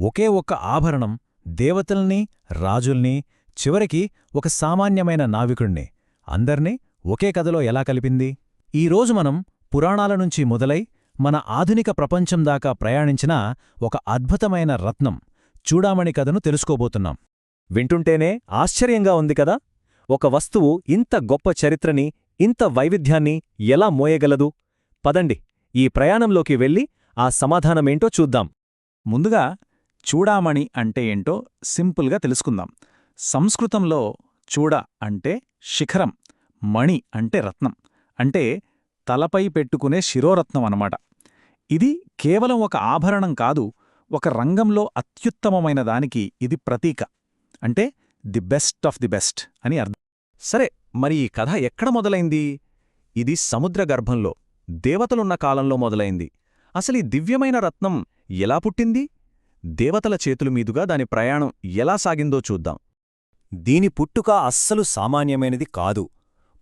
ఒకే ఒక్క ఆభరణం దేవతల్ని రాజుల్ని చివరికి ఒక సామాన్యమైన నావికుణ్ణి. అందర్నీ ఒకే కథలో ఎలా కలిపింది? ఈరోజు మనం పురాణాల నుంచి మొదలై మన ఆధునిక ప్రపంచం దాకా ప్రయాణించిన ఒక అద్భుతమైన రత్నం చూడామణి కథను తెలుసుకోబోతున్నాం. వింటుంటేనే ఆశ్చర్యంగా ఉంది కదా! ఒక వస్తువు ఇంత గొప్ప చరిత్రని ఇంత వైవిధ్యాన్ని ఎలా మోయగలదు? పదండి ఈ ప్రయాణంలోకి వెళ్ళి ఆ సమాధానమేంటో చూద్దాం. ముందుగా చూడామణి అంటే ఏంటో సింపుల్గా తెలుసుకుందాం. సంస్కృతంలో చూడ అంటే శిఖరం మణి అంటే రత్నం. అంటే తలపై పెట్టుకునే శిరోరత్నం అనమాట ఇది కేవలం ఒక ఆభరణం కాదు ఒక రంగంలో అత్యుత్తమమైన దానికి ఇది ప్రతీక. అంటే the best of the best అని అర్థం. సరే మరి ఈ కథ ఎక్కడ మొదలైంది? ఇది సముద్ర గర్భంలో దేవతలున్న కాలంలో మొదలైంది. అసలు ఈ దివ్యమైన రత్నం ఎలా పుట్టింది? దేవతల చేతుల మీదుగా దాని ప్రయాణం ఎలా సాగిందో చూద్దాం. దీని పుట్టుక అస్సలు సామాన్యమైనది కాదు.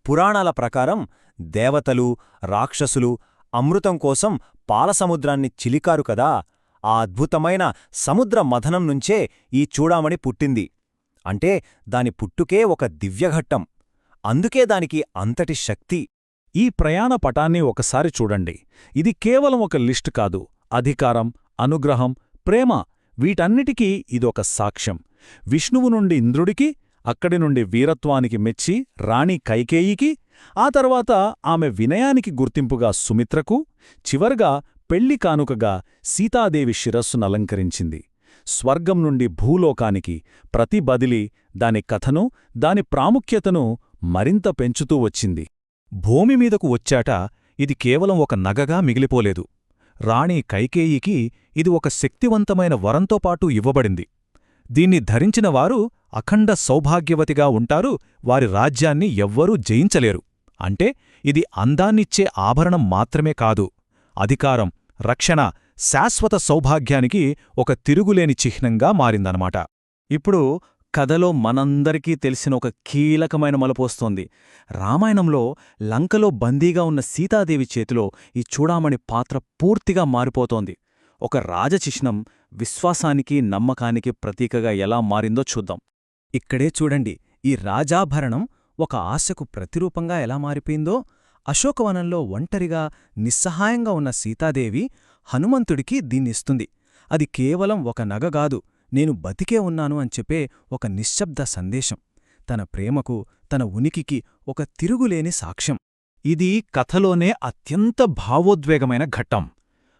పురాణాల ప్రకారం దేవతలు రాక్షసులు అమృతం కోసం పాలసముద్రాన్ని చిలికారు కదా. ఆ అద్భుతమైన సముద్ర మథనం నుంచే ఈ చూడామణి పుట్టింది. అంటే దాని పుట్టుకే ఒక దివ్యఘట్టం. అందుకే దానికి అంతటి శక్తి. ఈ ప్రయాణ పటాన్ని ఒకసారి చూడండి. ఇది కేవలం ఒక లిస్ట్ కాదు. అధికారం అనుగ్రహం ప్రేమ. వీటన్నిటికీ ఇదొక సాక్ష్యం. విష్ణువు నుండి ఇంద్రుడికి అక్కడి నుండి వీరత్వానికి మెచ్చి రాణి కైకేయికి ఆ తర్వాత ఆమె వినయానికి గుర్తింపుగా సుమిత్రకు చివరగా పెళ్ళి కానుకగా సీతాదేవి శిరస్సునలంకరించింది స్వర్గం నుండి భూలోకానికి ప్రతి బదిలీ దాని కథను దాని ప్రాముఖ్యతను మరింత పెంచుతూ వచ్చింది. భూమి మీదకు వచ్చాట ఇది కేవలం ఒక నగగా మిగిలిపోలేదు. రాణి కైకేయికి ఇది ఒక శక్తివంతమైన వరంతో పాటు ఇవ్వబడింది. దీన్ని ధరించిన వారు అఖండ సౌభాగ్యవతిగా ఉంటారు వారి రాజ్యాన్ని ఎవ్వరూ జయించలేరు. అంటే ఇది అందాన్నిచ్చే ఆభరణం మాత్రమే కాదు. అధికారం రక్షణ శాశ్వత సౌభాగ్యానికి ఒక తిరుగులేని చిహ్నంగా మారిందనమాట ఇప్పుడు కథలో మనందరికీ తెలిసిన ఒక కీలకమైన మలుపోస్తోంది రామాయణంలో లంకలో బందీగా ఉన్న సీతాదేవి చేతిలో ఈ చూడామణి పాత్ర పూర్తిగా మారిపోతోంది. ఒక రాజచిహ్నం విశ్వాసానికి నమ్మకానికి ప్రతీకగా ఎలా మారిందో చూద్దాం. ఇక్కడే చూడండి ఈ రాజాభరణం ఒక ఆశకు ప్రతిరూపంగా ఎలా మారిపోయిందో. అశోకవనంలో ఒంటరిగా నిస్సహాయంగా ఉన్న సీతాదేవి హనుమంతుడికి దీన్నిస్తుంది అది కేవలం ఒక నగగాదు నేను బతికే ఉన్నాను అని చెప్పే ఒక నిశ్శబ్ద సందేశం. తన ప్రేమకు తన ఉనికికి ఒక తిరుగులేని సాక్ష్యం. ఇది కథలోనే అత్యంత భావోద్వేగమైన ఘట్టం.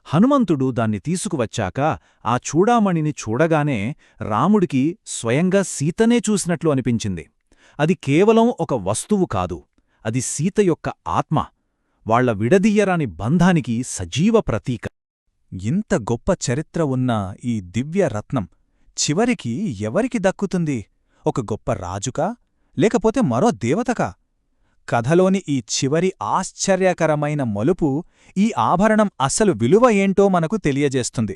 హనుమంతుడు దాన్ని తీసుకువచ్చాక ఆ చూడామణిని చూడగానే రాముడికి స్వయంగా సీతనే చూసినట్లు అనిపించింది. అది కేవలం ఒక వస్తువు కాదు అది సీత యొక్క ఆత్మ వాళ్ళ విడదీయరాని బంధానికి సజీవ ప్రతీక. ఇంత గొప్ప చరిత్ర ఉన్న ఈ దివ్య రత్నం చివరికి ఎవరికి దక్కుతుంది? ఒక గొప్ప రాజుకా? లేకపోతే మరో దేవతకా? కథలోని ఈ చివరి ఆశ్చర్యకరమైన మలుపు ఈ ఆభరణం అసలు విలువ ఏంటో మనకు తెలియజేస్తుంది.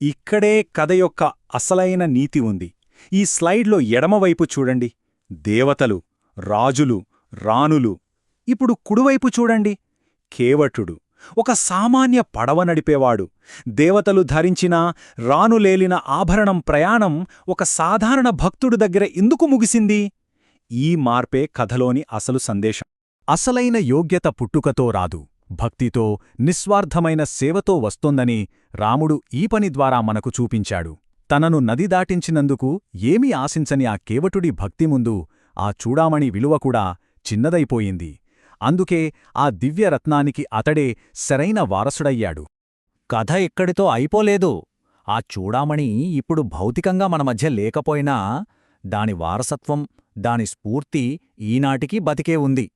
ఇక్కడే కథ యొక్క అసలైన నీతి ఉంది. ఈ స్లైడ్లో ఎడమవైపు చూడండి. దేవతలు రాజులు రాణులు. ఇప్పుడు కుడివైపు చూడండి. కేవటుడు ఒక సామాన్య పడవ నడిపేవాడు. దేవతలు ధరించిన రానులేలిన ఆభరణం ప్రయాణం ఒక సాధారణ భక్తుడు దగ్గర ఎందుకు ముగిసింది? ఈ మార్పే కథలోని అసలు సందేశం. అసలైన యోగ్యత పుట్టుకతో రాదు భక్తితో నిస్వార్థమైన సేవతో వస్తోందని రాముడు ఈ పని ద్వారా మనకు చూపించాడు. తనను నది దాటించినందుకు ఏమీ ఆశించని ఆ కేవటుడి భక్తి ముందు ఆ చూడామణి విలువ కూడా చిన్నదైపోయింది. అందుకే ఆ దివ్యరత్నానికి అతడే సరైన వారసుడయ్యాడు. కథ ఇక్కడితో అయిపోలేదు. ఆ చూడామణి ఇప్పుడు భౌతికంగా మన మధ్య లేకపోయినా దాని వారసత్వం దాని స్ఫూర్తి ఈనాటికీ బతికే ఉంది.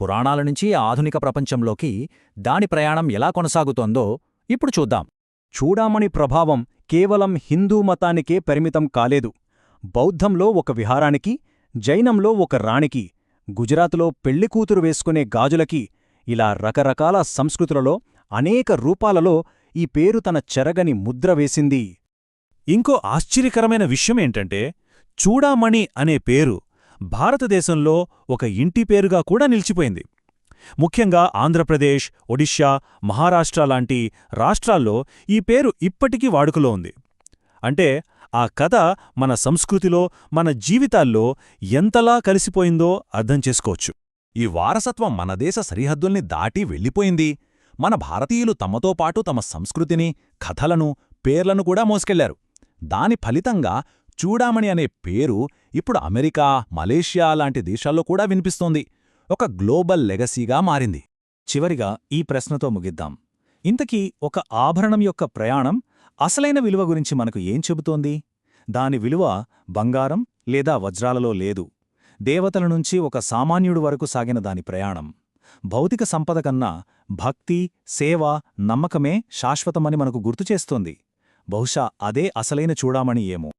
పురాణాల నుంచి ఆధునిక ప్రపంచంలోకి దాని ప్రయాణం ఎలా కొనసాగుతోందో ఇప్పుడు చూద్దాం. చూడామణి ప్రభావం కేవలం హిందూ మతానికే పరిమితం కాలేదు. బౌద్ధంలో ఒక విహారానికి జైనంలో ఒక రాణికి గుజరాత్లో పెళ్ళికూతురు వేసుకునే గాజులకి ఇలా రకరకాల సంస్కృతులలో అనేక రూపాలలో ఈ పేరు తన చెరగని ముద్ర వేసింది. ఇంకో ఆశ్చర్యకరమైన విషయమేంటంటే చూడామణి అనే పేరు భారతదేశంలో ఒక ఇంటి పేరుగా కూడా నిలిచిపోయింది. ముఖ్యంగా ఆంధ్రప్రదేశ్ ఒడిషా మహారాష్ట్ర లాంటి రాష్ట్రాల్లో ఈ పేరు ఇప్పటికీ వాడుకలో ఉంది. అంటే ఆ కథ మన సంస్కృతిలో మన జీవితాల్లో ఎంతలా కలిసిపోయిందో అర్థం చేసుకోవచ్చు. ఈ వారసత్వం మన దేశ సరిహద్దుల్ని దాటి వెళ్ళిపోయింది. మన భారతీయులు తమతో పాటు తమ సంస్కృతిని కథలను పేర్లను కూడా మోసుకెళ్ళారు. దాని ఫలితంగా చూడామణి అనే పేరు ఇప్పుడు అమెరికా మలేషియా లాంటి దేశాల్లో కూడా వినిపిస్తోంది. ఒక గ్లోబల్ లెగసీగా మారింది. చివరిగా ఈ ప్రశ్నతో ముగిద్దాం. ఇంతకీ ఒక ఆభరణం యొక్క ప్రయాణం అసలైన విలువ గురించి మనకు ఏం చెబుతోంది? దాని విలువ బంగారం లేదా వజ్రాలలో లేదు. దేవతల నుంచి ఒక సామాన్యుడు వరకు సాగిన దాని ప్రయాణం. భౌతిక సంపద కన్నా భక్తి సేవ నమ్మకమే శాశ్వతమని మనకు గుర్తుచేస్తోంది బహుశా అదే అసలైన చూడామణి ఏమో.